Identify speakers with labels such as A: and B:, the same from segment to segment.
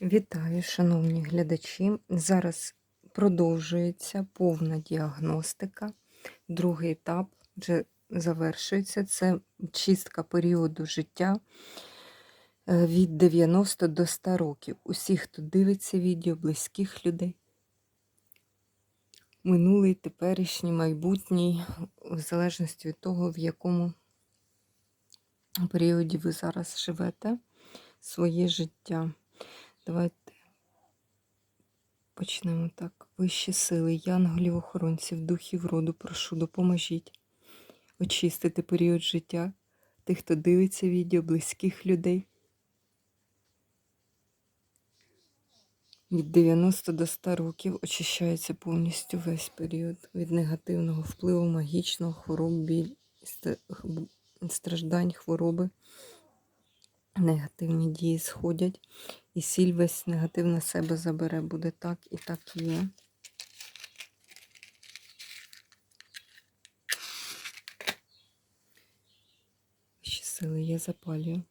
A: Вітаю, шановні глядачі. Зараз продовжується повна діагностика. Другий етап вже завершується. Це чистка періоду життя е, від 90 до 100 років. Усі, хто дивиться відео, близьких людей. Минулий, теперішній, майбутній, в залежності від того, в якому періоді ви зараз живете своє життя. Давайте почнемо так. Вищі сили, янголів, охоронців, духів роду, прошу, допоможіть очистити період життя тих, хто дивиться відео, близьких людей. Від 90 до 100 років очищається повністю весь період від негативного впливу, магічного, хвороб, біль, страждань, хвороби. Негативні дії сходять, і сіль весь негатив на себе забере. Буде так і так є. Ще сили я запалюю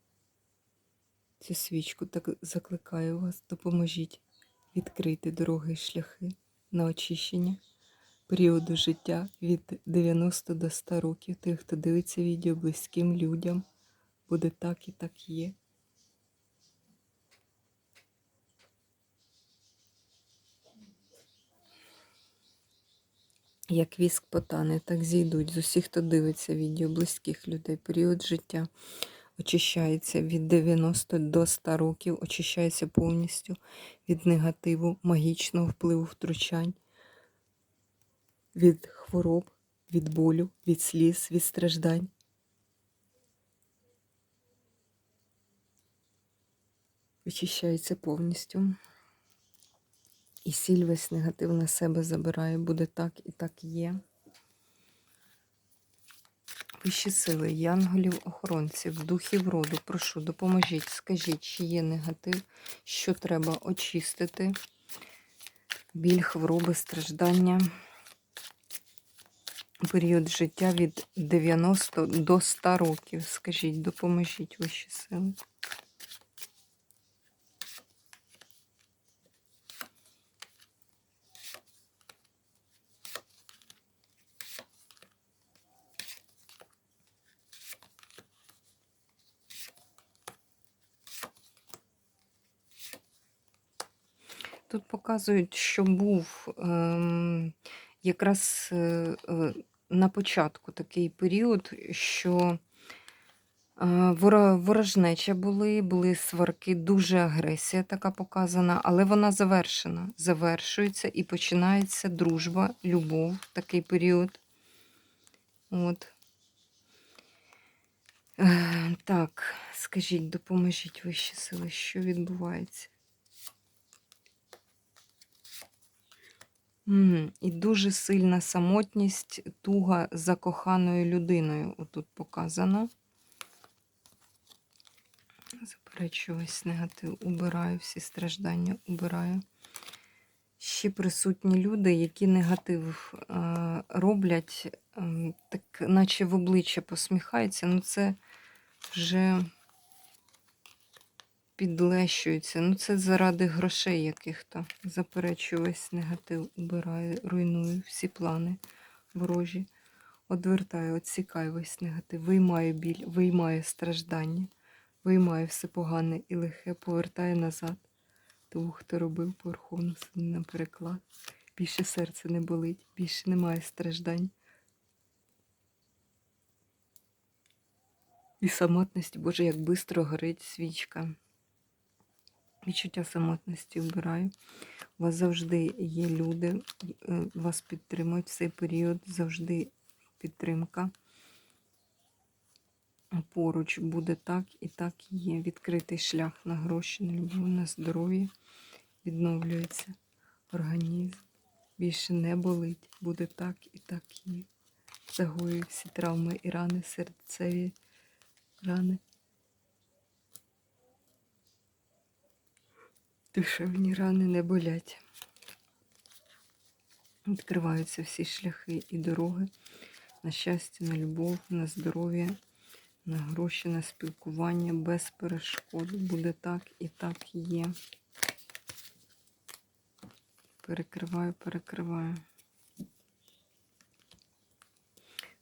A: цю свічку, так закликаю вас, допоможіть відкрити дороги і шляхи на очищення періоду життя від 90 до 100 років. Тих, хто дивиться відео близьким людям, буде так і так є. Як віск потане, так зійдуть з усіх, хто дивиться відео близьких людей. Період життя очищається від 90 до 100 років, очищається повністю від негативу, магічного впливу втручань, від хвороб, від болю, від сліз, від страждань. Очищається повністю. І сіль весь негатив на себе забирає. Буде так і так є. Вищі сили, янголів, охоронців, духів роду, прошу, допоможіть, скажіть, чи є негатив, що треба очистити, біль, хвороби, страждання, період життя від 90 до 100 років. Скажіть, допоможіть вищі сили. Тут показують, що був ем, якраз е, е, на початку такий період, що е, ворожнеча були, були сварки, дуже агресія така показана, але вона завершена. Завершується і починається дружба, любов, такий період. От. Е, так, скажіть, допоможіть вищі сили, що відбувається? Мгм. І дуже сильна самотність, туга за коханою людиною. Отут показано. Заперечую весь негатив, убираю всі страждання, убираю. Ще присутні люди, які негатив е, роблять, ем, так наче в обличчя посміхаються. Ну це вже підлещується. Ну, це заради грошей яких-то. Заперечую весь негатив, убираю, руйную всі плани ворожі. Одвертаю, відсікаю весь негатив, виймаю біль, виймаю страждання, виймаю все погане і лихе, повертаю назад. Того, хто робив по Верховну на переклад. Більше серце не болить, більше немає страждань. І самотності, Боже, як бистро горить свічка. Відчуття самотності вбираю. У вас завжди є люди, е, вас підтримують в цей період, завжди підтримка. Поруч буде так і так є. Відкритий шлях на гроші, на любов, на здоров'я. Відновлюється організм. Більше не болить. Буде так і так є. Загоюю всі травми і рани, серцеві рани. Душевні рани не болять. Відкриваються всі шляхи і дороги на щастя, на любов, на здоров'я, на гроші, на спілкування без перешкод. Буде так і так є. перекриваю, перекриваю.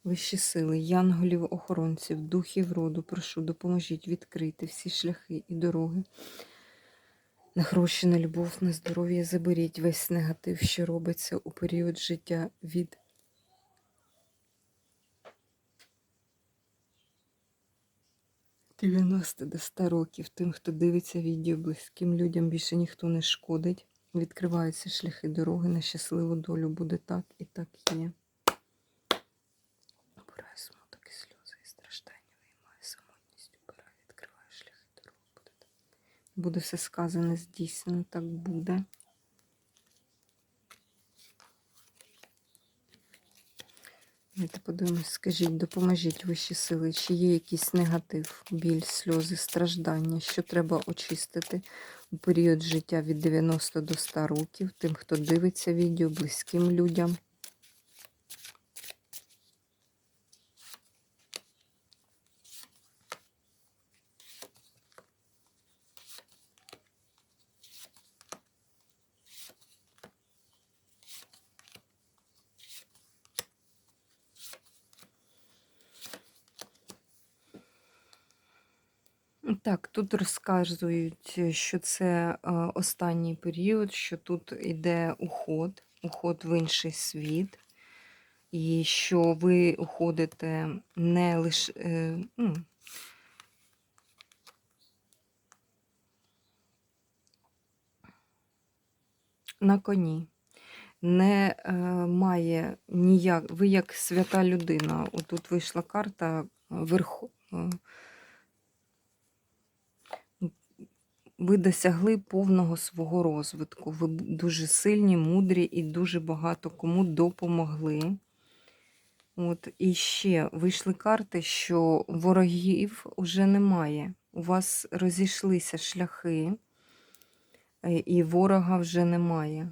A: Вищі сили, янголів, охоронців, духів роду, прошу, допоможіть відкрити всі шляхи і дороги. На гроші, на любов, на здоров'я заберіть весь негатив, що робиться у період життя від – 90 до 100 років. Тим, хто дивиться відео, близьким людям більше ніхто не шкодить. Відкриваються шляхи дороги на щасливу долю. Буде так і так є. Обираю смуток і сльози і страждання, виймаю самотність, обираю, відкриваю шляхи дороги. Буде так. Буде все сказане, здійснено, так буде. Давайте подивимось, скажіть, допоможіть вищі сили, чи є якийсь негатив, біль, сльози, страждання, що треба очистити у період життя від 90 до 100 років, тим, хто дивиться відео, близьким людям. Так, тут розказують, що це е, останній період, що тут йде уход, уход в інший світ, і що ви уходите не лише. Е, ну, на коні. Не е, має ніяк. Ви як свята людина. Отут вийшла карта верху. е, ви досягли повного свого розвитку. Ви дуже сильні, мудрі і дуже багато кому допомогли. От, і ще вийшли карти, що ворогів вже немає. У вас розійшлися шляхи, е, і ворога вже немає.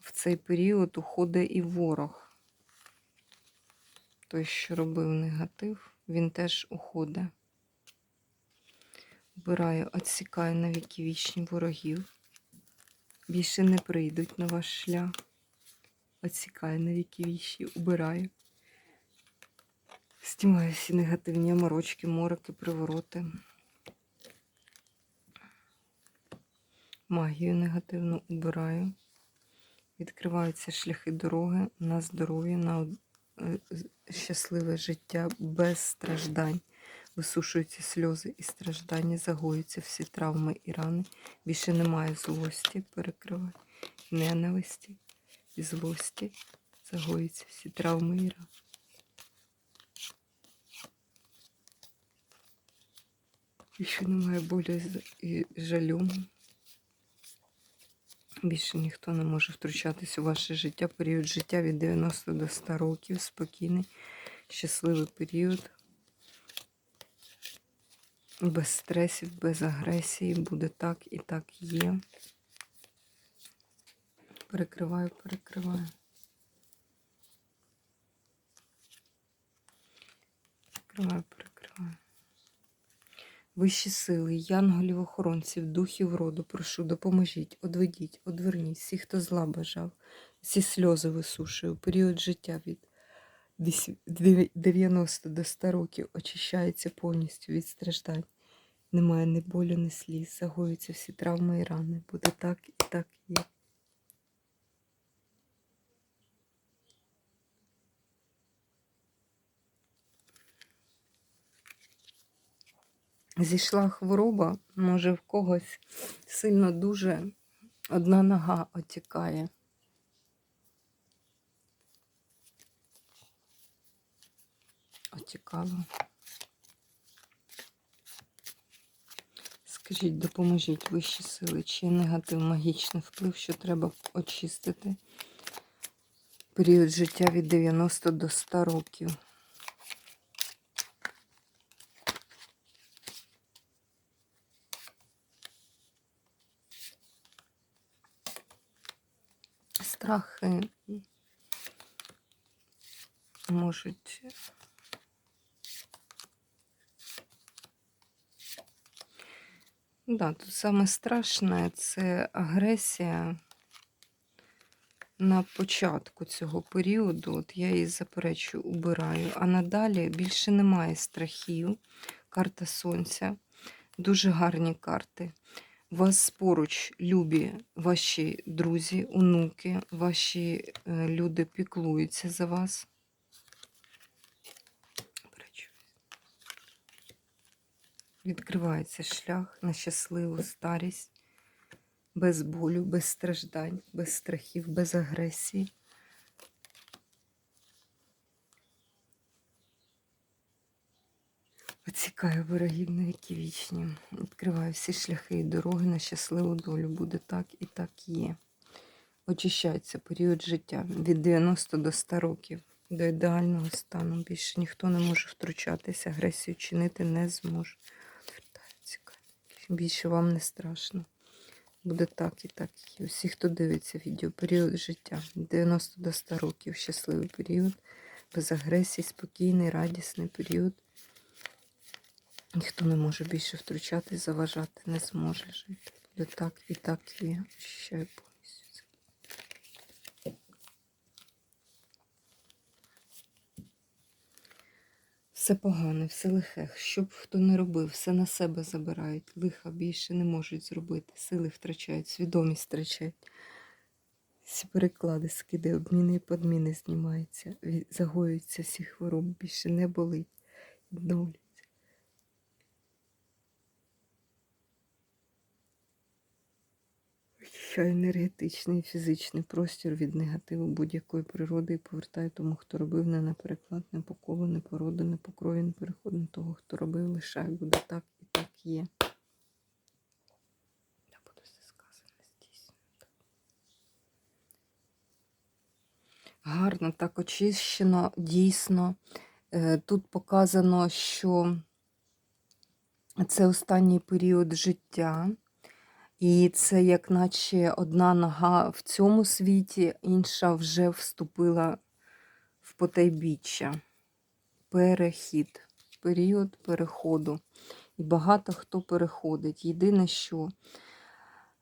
A: В цей період уходить і ворог. Той, що робив негатив, він теж уходить. Вбираю, відсікаю на віки вічні ворогів. Більше не прийдуть на ваш шлях. Відсікаю на віки вічні, убираю. Стімаю всі негативні оморочки, мороки, привороти. Магію негативну убираю. Відкриваються шляхи дороги на здоров'я, на е, щасливе життя без страждань. Висушуються сльози і страждання, загоюються всі травми і рани. Більше немає злості, перекриваю, ненависті і злості. Загоюються всі травми і рани. Більше немає болю і жалю. Більше ніхто не може втручатись у ваше життя. Період життя від 90 до 100 років. Спокійний, щасливий період. Без стресів, без агресії. Буде так і так є. Перекриваю, перекриваю. Перекриваю, перекриваю. Вищі сили, янголів, охоронців, духів роду, прошу, допоможіть, одведіть, одверніть всіх, хто зла бажав, всі сльози висушую. Період життя від 90 до 100 років очищається повністю від страждань. Немає ні болю, ні сліз, загоюються всі травми і рани. Буде так і так є. Зійшла хвороба, може в когось сильно дуже одна нога отікає. Отікала. Скажіть, допоможіть вищі сили, чи негатив, магічний вплив, що треба очистити період життя від 90 до 100 років. Страхи можуть Да, тут саме страшне це агресія на початку цього періоду, от я її заперечую, убираю. А надалі більше немає страхів. Карта сонця. Дуже гарні карти. Вас поруч любі ваші друзі, онуки, ваші е, люди піклуються за вас. Відкривається шлях на щасливу старість без болю, без страждань, без страхів, без агресії. Оцікаю вирогідно, які вічні. Відкриваю всі шляхи і дороги на щасливу долю. Буде так і так є. Очищається період життя від 90 до 100 років, до ідеального стану. Більше ніхто не може втручатися, агресію чинити не зможе. Більше вам не страшно. Буде так і так. Усі, хто дивиться відео, період життя. 90 до 100 років. Щасливий період. Без агресії, спокійний, радісний період. Ніхто не може більше втручати, заважати, не зможе жити. Буде так і так є. Ощущаю Все погане, все лихе. Що б хто не робив, все на себе забирають. Лиха більше не можуть зробити. Сили втрачають, свідомість втрачають. Всі переклади, скиди, обміни і подміни знімаються. Загоюються всі хвороби, більше не болить. Відновлюється. Очищаю енергетичний і фізичний простір від негативу будь-якої природи і повертаю тому, хто робив не на переклад, не по колу, не по роду, не по крові, не переход на того, хто робив, лишай, буде так і так є. Та буде все сказане, здійснено. Гарно, так очищено, дійсно. Е, Тут показано, що це останній період життя. І це як наче одна нога в цьому світі, інша вже вступила в потайбіччя. Перехід, період переходу. І багато хто переходить. Єдине, що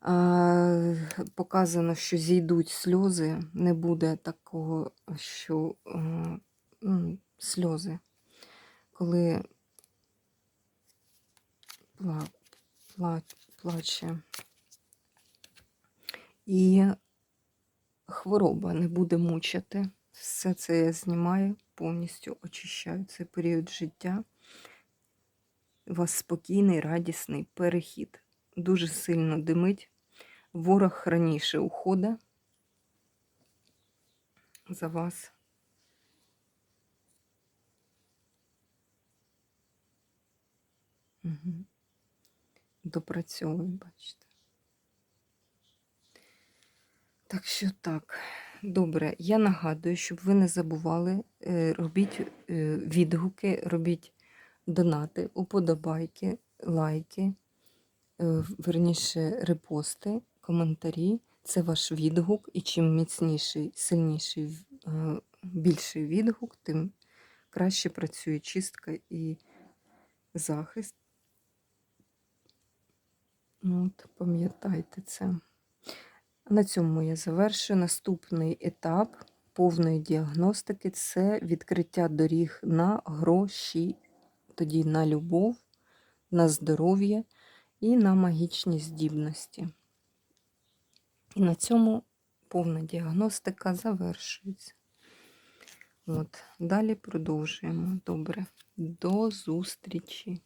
A: е, показано, що зійдуть сльози, не буде такого, що е, сльози, коли пла, пла, плаче. І хвороба не буде мучити. Все це я знімаю, повністю очищаю цей період життя. У вас спокійний, радісний перехід. Дуже сильно димить. Ворог раніше уходить за вас. Допрацьовую, бачите. Так що так, добре, я нагадую, щоб ви не забували, е, робіть е, відгуки, робіть донати, уподобайки, лайки, е, верніше репости, коментарі. Це ваш відгук, і чим міцніший, сильніший, більший відгук, тим краще працює чистка і захист. Ну, От, пам'ятайте це. На цьому я завершую. Наступний етап повної діагностики це відкриття доріг на гроші, тоді на любов, на здоров'я і на магічні здібності. І на цьому повна діагностика завершується. От, далі продовжуємо. Добре. До зустрічі!